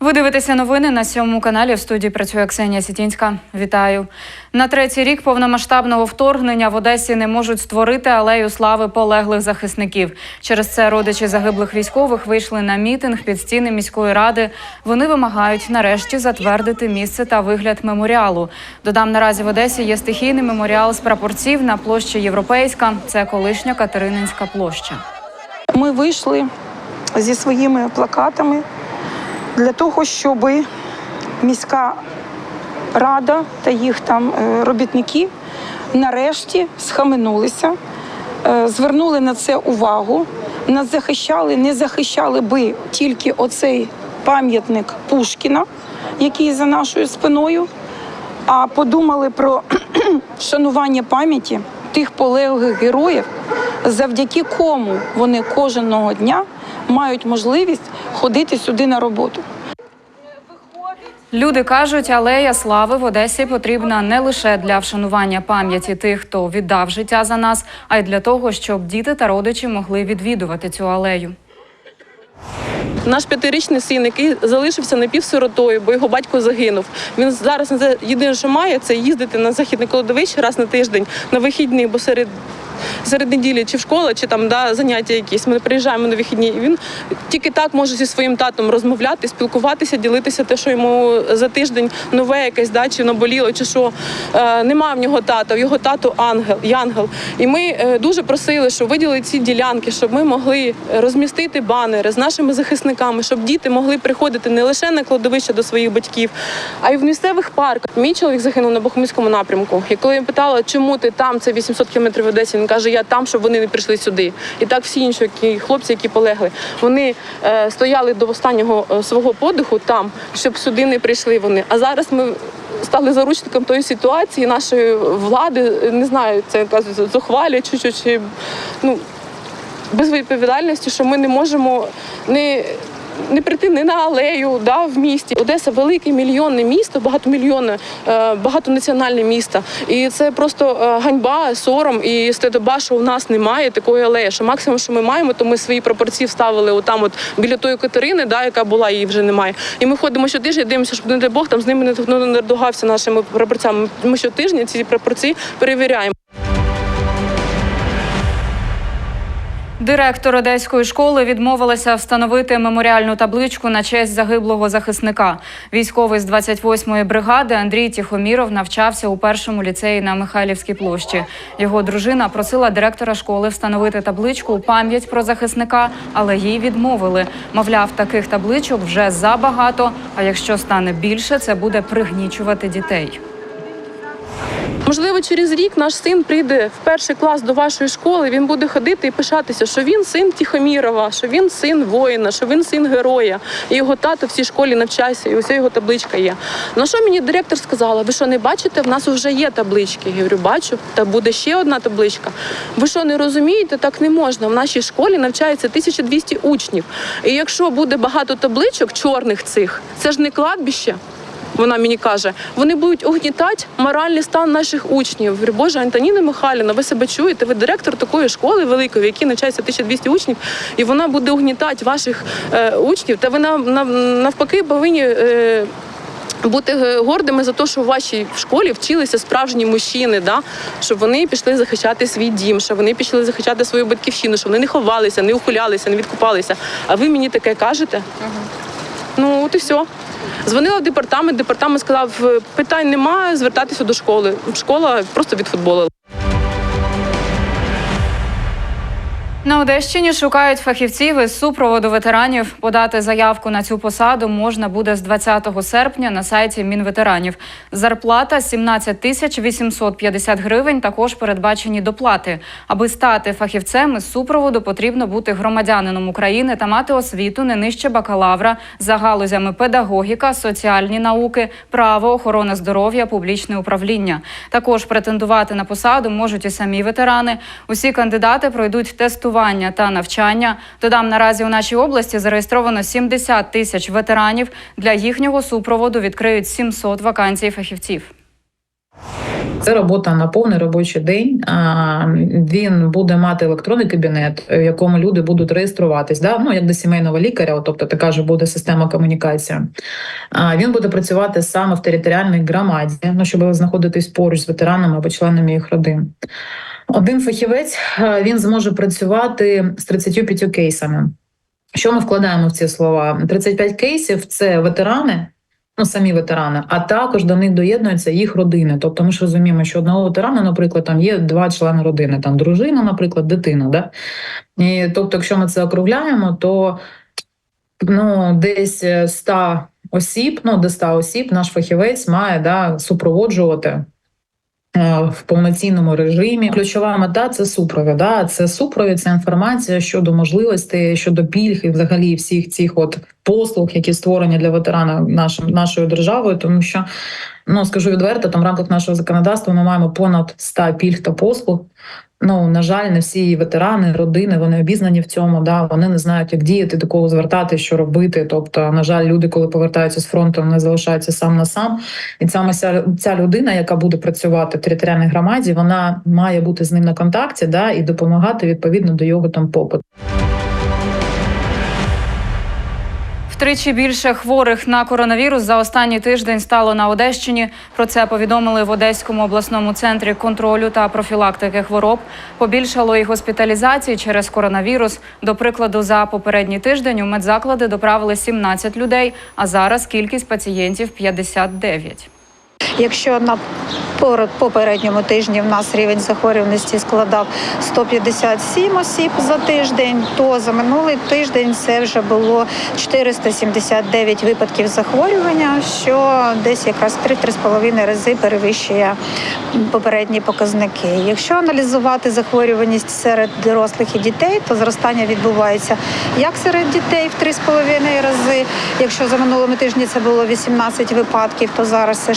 Ви дивитеся новини на сьомому каналі. В студії працює Ксенія Сітінська. Вітаю на третій рік повномасштабного вторгнення в Одесі не можуть створити алею слави полеглих захисників. Через це родичі загиблих військових вийшли на мітинг під стіни міської ради. Вони вимагають нарешті затвердити місце та вигляд меморіалу. Додам наразі в Одесі є стихійний меморіал з прапорців на площі Європейська. Це колишня Катерининська площа. Ми вийшли зі своїми плакатами для того, щоб міська рада та їх там е, робітники нарешті схаменулися, е, звернули на це увагу. Нас захищали, не захищали би тільки оцей пам'ятник Пушкіна, який за нашою спиною, а подумали про шанування пам'яті тих полеглих героїв, завдяки кому вони кожного дня мають можливість ходити сюди на роботу. Люди кажуть, алея слави в Одесі потрібна не лише для вшанування пам'яті тих, хто віддав життя за нас, а й для того, щоб діти та родичі могли відвідувати цю алею. Наш п'ятирічний син, який залишився напівсиротою, бо його батько загинув. Він зараз єдине, що має, це їздити на західне кладовище раз на тиждень на вихідні, бо серед. Серед неділі чи в школа, чи там да, заняття якісь. Ми приїжджаємо на вихідні. І він тільки так може зі своїм татом розмовляти, спілкуватися, ділитися те, що йому за тиждень нове якесь, да, чи наболіло, чи що. Е, нема в нього тата, в його тату ангел, янгел. І ми е, дуже просили, щоб виділили ці ділянки, щоб ми могли розмістити банери з нашими захисниками, щоб діти могли приходити не лише на кладовище до своїх батьків, а й в місцевих парках. Мій чоловік загинув на Бахмутському напрямку. І коли я питала, чому ти там, це 800 кілометрів Одесі, він каже, я там, щоб вони не прийшли сюди. І так всі інші які, хлопці, які полегли, вони е, стояли до останнього е, свого подиху там, щоб сюди не прийшли вони. А зараз ми стали заручником тої ситуації нашої влади. Не знаю, це кажуть, зухвалі чи, чи, чи ну без відповідальності, що ми не можемо не. Не прийти не на алею, да, в місті. Одеса велике мільйонне місто, багатомільйонне, е, багатонаціональне місто. І це просто е, ганьба, сором і стидоба, що у нас немає такої алеї. Що максимум, що ми маємо, то ми свої пропорції вставили отам, от біля тої Катерини, да, яка була, її вже немає. І ми ходимо щотижня, дивимося, щоб не дай Бог там з ними не, не догався нашими прапорцями. Ми щотижня ці пропорції перевіряємо. Директор одеської школи відмовилася встановити меморіальну табличку на честь загиблого захисника. Військовий з 28-ї бригади Андрій Тіхоміров навчався у першому ліцеї на Михайлівській площі. Його дружина просила директора школи встановити табличку у пам'ять про захисника, але їй відмовили. Мовляв, таких табличок вже забагато. А якщо стане більше, це буде пригнічувати дітей. Можливо, через рік наш син прийде в перший клас до вашої школи. Він буде ходити і пишатися, що він син Тихомірова, що він син воїна, що він син героя. І його тато в цій школі навчається, і ось його табличка є. На що мені директор сказала? Ви що не бачите? В нас вже є таблички. Я говорю, бачу, та буде ще одна табличка. Ви що не розумієте? Так не можна. В нашій школі навчається 1200 учнів. І якщо буде багато табличок чорних цих, це ж не кладбище. Вона мені каже, вони будуть угнітати моральний стан наших учнів. Говорю, Боже, Антоніна Михайлівна, ви себе чуєте? Ви директор такої школи великої, в якій навчається 1200 учнів, і вона буде угнітати ваших е, учнів. Та ви нав- нав- навпаки повинні. Е, бути е, гордими за те, що в вашій школі вчилися справжні мужчини, да? щоб вони пішли захищати свій дім, щоб вони пішли захищати свою батьківщину, щоб вони не ховалися, не ухилялися, не відкупалися. А ви мені таке кажете? Ну от і все. Дзвонила в департамент, департамент сказав, «Е, питань немає, звертатися до школи. Школа просто відфутболила. На Одещині шукають фахівців із супроводу ветеранів. Подати заявку на цю посаду можна буде з 20 серпня на сайті Мінветеранів. Зарплата 17 тисяч 850 гривень. Також передбачені доплати. Аби стати фахівцем із супроводу, потрібно бути громадянином України та мати освіту не нижче бакалавра за галузями педагогіка, соціальні науки, право, охорона здоров'я, публічне управління. Також претендувати на посаду можуть і самі ветерани. Усі кандидати пройдуть тестування та навчання. Додам наразі у нашій області зареєстровано 70 тисяч ветеранів. Для їхнього супроводу відкриють 700 вакансій фахівців. Це робота на повний робочий день. Він буде мати електронний кабінет, в якому люди будуть реєструватись, да? ну як до сімейного лікаря, тобто така ж буде система комунікації. Він буде працювати саме в територіальній громаді, ну щоб знаходитись поруч з ветеранами або членами їх родин. Один фахівець е, він зможе працювати з 35 кейсами. Що ми вкладаємо в ці слова? 35 кейсів це ветерани, ну самі ветерани, а також до них доєднуються їх родини. Тобто ми ж розуміємо, що одного ветерана, наприклад, там є два члени родини, там дружина, наприклад, дитина. Да? І, тобто, якщо ми це округляємо, то ну, десь 100 осіб, ну до 100 осіб наш фахівець має да, супроводжувати е, в повноцінному режимі. Ключова мета це супровід. Да? Це супровід, це інформація щодо можливостей, щодо пільг і взагалі всіх цих от послуг, які створені для ветерана нашим нашою державою, тому що. Ну скажу відверто, там в рамках нашого законодавства ми маємо понад 100 пільг та послуг. Ну на жаль, не всі ветерани, родини вони обізнані в цьому. Да вони не знають, як діяти, до кого звертати, що робити. Тобто, на жаль, люди, коли повертаються з фронту, вони залишаються сам на сам. І саме ця, ця людина, яка буде працювати в територіальній громаді, вона має бути з ним на контакті, да і допомагати відповідно до його там попиту. Втричі більше хворих на коронавірус за останній тиждень стало на Одещині. Про це повідомили в Одеському обласному центрі контролю та профілактики хвороб. Побільшало і госпіталізації через коронавірус. До прикладу, за попередній тиждень у медзаклади доправили 17 людей, а зараз кількість пацієнтів 59. Якщо на попередньому тижні в нас рівень захворюваності складав 157 осіб за тиждень, то за минулий тиждень це вже було 479 випадків захворювання, що десь якраз 3-3,5 рази перевищує попередні показники. Якщо аналізувати захворюваність серед дорослих і дітей, то зростання відбувається як серед дітей в 3,5 рази. Якщо за минулими тижні це було 18 випадків, то зараз це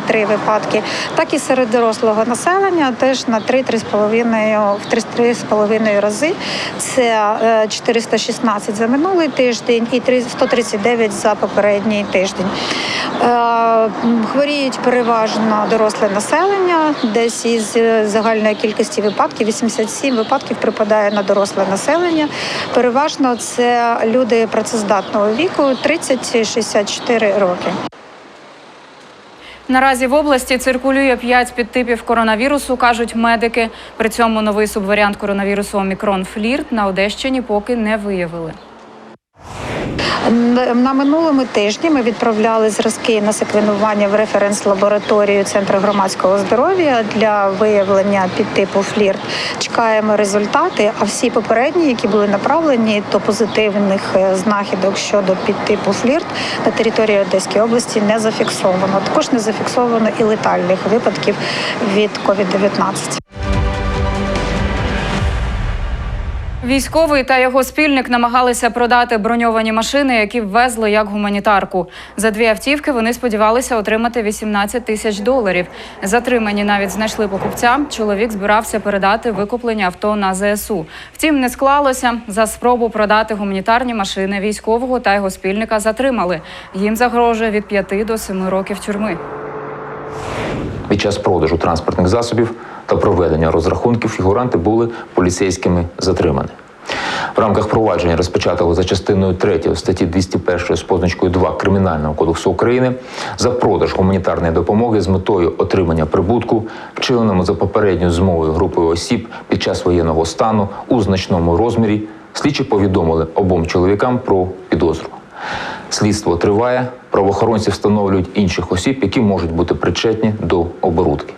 63 випадки, так і серед дорослого населення теж на 3-3,5 в 3-3,5 рази. Це е, 416 за минулий тиждень і 139 за попередній тиждень. Е, Хворіють переважно доросле населення, десь із е, загальної кількості випадків 87 випадків припадає на доросле населення. Переважно це люди працездатного віку 30-64 роки. Наразі в області циркулює п'ять підтипів коронавірусу, кажуть медики. При цьому новий субваріант коронавірусу Омікрон Флірт на Одещині поки не виявили. На минулому тижні ми відправляли зразки на секвенування в референс-лабораторію Центру громадського здоров'я для виявлення підтипу флірт. Чекаємо результати. А всі попередні, які були направлені, то позитивних е, знахідок щодо підтипу флірт на території Одеської області не зафіксовано. Також не зафіксовано і летальних випадків від COVID-19. Військовий та його спільник намагалися продати броньовані машини, які ввезли як гуманітарку. За дві автівки вони сподівалися отримати 18 тисяч доларів. Затримані навіть знайшли покупця. Чоловік збирався передати викуплені авто на ЗСУ. Втім, не склалося. За спробу продати гуманітарні машини військового та його спільника затримали. Їм загрожує від 5 до 7 років тюрми. Під час продажу транспортних засобів та проведення розрахунків фігуранти були поліцейськими затримані. В рамках провадження, розпочатого за частиною 3 статті 201 з позначкою 2 Кримінального кодексу України за продаж гуманітарної допомоги з метою отримання прибутку, вчиненому за попередньою змовою групою осіб під час воєнного стану у значному розмірі, слідчі повідомили обом чоловікам про підозру. Слідство триває. Правоохоронці встановлюють інших осіб, які можуть бути причетні до оборудки.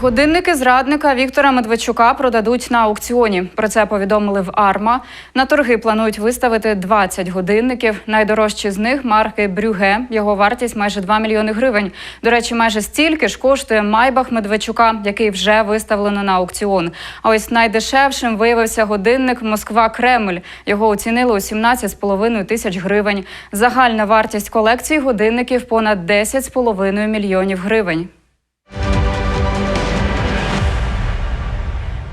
Годинники зрадника Віктора Медведчука продадуть на аукціоні. Про це повідомили в Арма. На торги планують виставити 20 годинників. Найдорожчі з них марки Брюге. Його вартість майже 2 мільйони гривень. До речі, майже стільки ж коштує Майбах Медведчука, який вже виставлено на аукціон. А ось найдешевшим виявився годинник Москва Кремль. Його оцінили у 17,5 тисяч гривень. Загальна вартість колекції годинників понад 10,5 мільйонів гривень.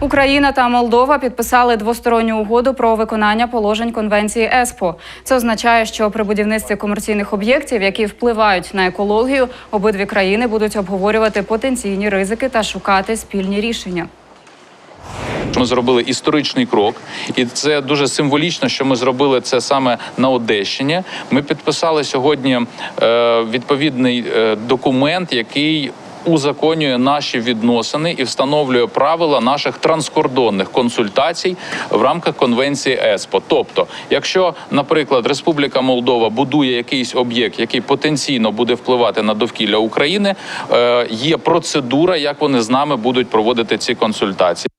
Україна та Молдова підписали двосторонню угоду про виконання положень конвенції ЕСПО. Це означає, що при будівництві комерційних об'єктів, які впливають на екологію, обидві країни будуть обговорювати потенційні ризики та шукати спільні рішення. Ми зробили історичний крок, і це дуже символічно, що ми зробили це саме на Одещині. Ми підписали сьогодні е, відповідний е, документ, який узаконює наші відносини і встановлює правила наших транскордонних консультацій в рамках конвенції ЕСПО. Тобто, якщо, наприклад, Республіка Молдова будує якийсь об'єкт, який потенційно буде впливати на довкілля України, е, є процедура, як вони з нами будуть проводити ці консультації.